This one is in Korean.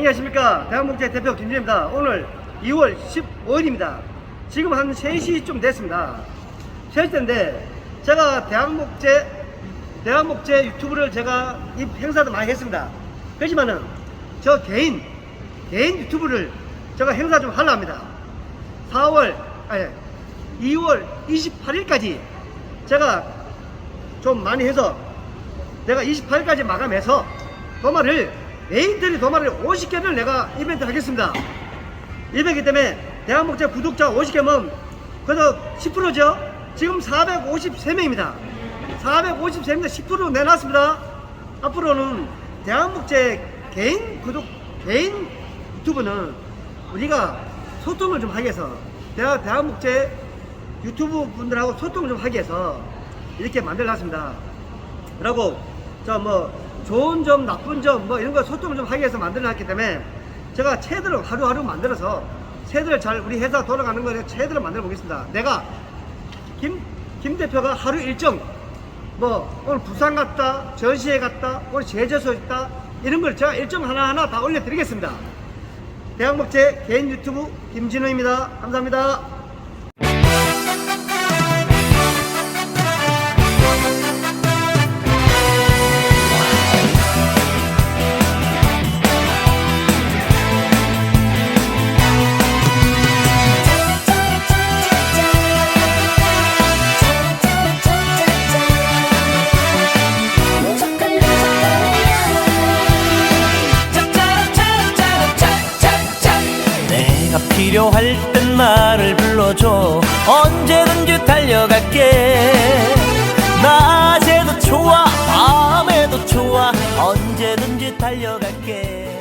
안녕하십니까. 대한목재 대표 김진입니다. 오늘 2월 15일입니다. 지금 한 3시쯤 됐습니다. 3시 때인데 제가 대한목재 대한목재 유튜브를 제가 이 행사도 많이 했습니다. 그렇지만은 저 개인 개인 유튜브를 제가 행사 좀 하려 합니다. 4월 아니 2월 28일까지 제가 좀 많이 해서 내가 28일까지 마감해서 도마를 메인들이 도마를 50개를 내가 이벤트 하겠습니다. 이벤트이기 때문에 대한목재 구독자 50개면 그래도 10%죠? 지금 453명입니다. 453명 10% 내놨습니다. 앞으로는 대한목재 개인 구독 개인 유튜브는 우리가 소통을 좀 하기 위해서 대한, 대한목재 유튜브 분들하고 소통을 좀 하기 위해서 이렇게 만들어놨습니다. 라고 저뭐 좋은 점 나쁜 점 뭐 이런 거 소통을 좀 하기 위해서 만들어놨기 때문에 제가 체들을 하루하루 만들어서 체들을 잘 우리 회사 돌아가는 거에 체들을 만들어 보겠습니다. 내가 김, 김 대표가 하루 일정 뭐 오늘 부산 갔다 전시회 갔다 오늘 제주소 있다 이런 걸 제가 일정 하나하나 다 올려드리겠습니다. 대학목재 개인 유튜브 김진우입니다. 감사합니다. 내가 필요할 땐 나를 불러줘. 언제든지 달려갈게. 낮에도 좋아 밤에도 좋아. 언제든지 달려갈게